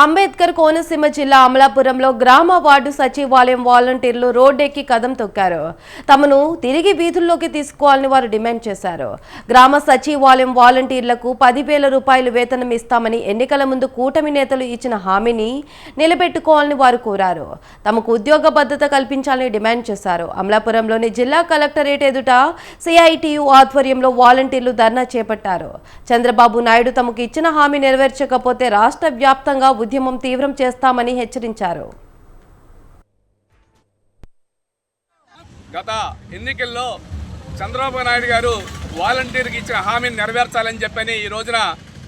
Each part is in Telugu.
అంబేద్కర్ కోనసీమ జిల్లా అమలాపురంలో గ్రామ వార్డు సచివాలయం వాలంటీర్లు రోడ్డెక్కి కదం తొక్కారు. తమను తిరిగి వీధుల్లోకి తీసుకోవాలని వారు డిమాండ్ చేశారు. గ్రామ సచివాలయం వాలంటీర్లకు పదివేల రూపాయలు వేతనం ఇస్తామని ఎన్నికల ముందు కూటమి నేతలు ఇచ్చిన హామీని నిలబెట్టుకోవాలని వారు కోరారు. తమకు ఉద్యోగ భద్రత కల్పించాలని డిమాండ్ చేశారు. అమలాపురంలోని జిల్లా కలెక్టరేట్ ఎదుట సిఐటియు ఆధ్వర్యంలో వాలంటీర్లు ధర్నా చేపట్టారు. చంద్రబాబు నాయుడు తమకు ఇచ్చిన హామీ నెరవేర్చకపోతే రాష్ట్ర వ్యాప్తంగా ఉద్యమం తీవ్రం చేస్తామని హెచ్చరించారు. గత ఎన్నికల్లో చంద్రబాబు నాయుడు గారు వాలంటీర్కి ఇచ్చిన హామీని నెరవేర్చాలని చెప్పని ఈ రోజున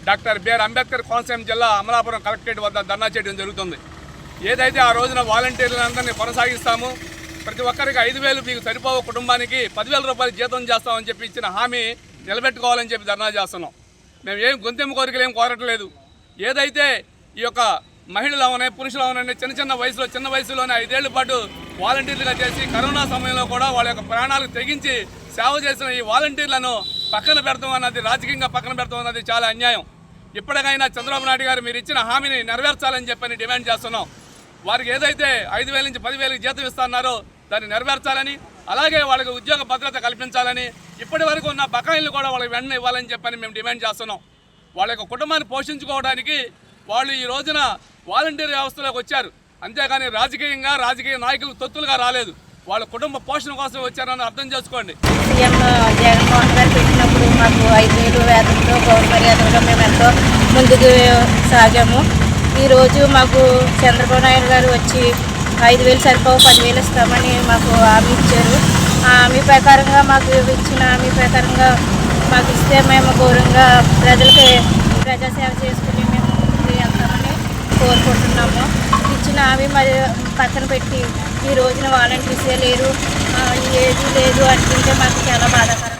డాక్టర్ బిఆర్ అంబేద్కర్ కోనసీమ జిల్లా అమలాపురం కలెక్టరేట్ వద్ద ధర్నా చేయడం జరుగుతుంది. ఏదైతే ఆ రోజున వాలంటీర్లందరినీ కొనసాగిస్తాము ప్రతి ఒక్కరికి ఐదు వేలు మీకు సరిపోవ కుటుంబానికి పదివేల రూపాయలు జీతం చేస్తామని చెప్పి ఇచ్చిన హామీ నిలబెట్టుకోవాలని చెప్పి ధర్నా చేస్తున్నాం. మేము ఏం గొంతెమ్మ కోరికలు ఏం కోరట్లేదు. ఏదైతే ఈ యొక్క మహిళలు అవనే పురుషులు అవనే చిన్న చిన్న వయసులో చిన్న వయసులోనే ఐదేళ్ళ పాటు వాలంటీర్లుగా చేసి కరోనా సమయంలో కూడా వాళ్ళ యొక్క ప్రాణాలకు తెగించి సేవ చేసిన ఈ వాలంటీర్లను పక్కన పెడతాం అన్నది రాజకీయంగా పక్కన పెడతాం అన్నది చాలా అన్యాయం. ఇప్పటికైనా చంద్రబాబు నాయుడు గారు మీరు ఇచ్చిన హామీని నెరవేర్చాలని చెప్పని డిమాండ్ చేస్తున్నాం. వారికి ఏదైతే ఐదు వేల నుంచి పదివేలకు జీతం ఇస్తున్నారో దాన్ని నెరవేర్చాలని అలాగే వాళ్ళకి ఉద్యోగ భద్రత కల్పించాలని ఇప్పటి వరకు ఉన్న బకాయిలు కూడా వాళ్ళకి వెంటనే ఇవ్వాలని చెప్పని మేము డిమాండ్ చేస్తున్నాం. వాళ్ళ యొక్క కుటుంబాన్ని పోషించుకోవడానికి వాళ్ళు ఈ రోజున వాలంటీర్ వ్యవస్థలోకి వచ్చారు. అంతేగాని రాజకీయంగా రాజకీయ నాయకులు తొత్తులుగా రాలేదు. వాళ్ళ కుటుంబ పోషణ కోసం వచ్చారని అర్థం చేసుకోండి. సీఎం జగన్మోహన్ గారు పెట్టినప్పుడు మాకు ఐదు వేలు వేతనంతో గౌరవ మర్యాదలుగా మేము ఎంతో ముందుకు సాగాము. ఈరోజు మాకు చంద్రబాబు నాయుడు గారు వచ్చి ఐదు వేలు సరిపోవు పదివేలు ఇస్తామని మాకు హామీ ఇచ్చారు. ఆ హామీ ప్రకారంగా మాకు ఇచ్చిన హామీ ప్రకారంగా మాకు ఇస్తే మేము గౌరవంగా ప్రజలకి ప్రజాసేవ చేసుకుని కోరుకుంటున్నాము. ఇచ్చిన అవి మరి పక్కన పెట్టి ఈ రోజున వాలంటీర్సే లేరు. ఏది లేదు అనుకుంటే మాకు చాలా బాధాకరం.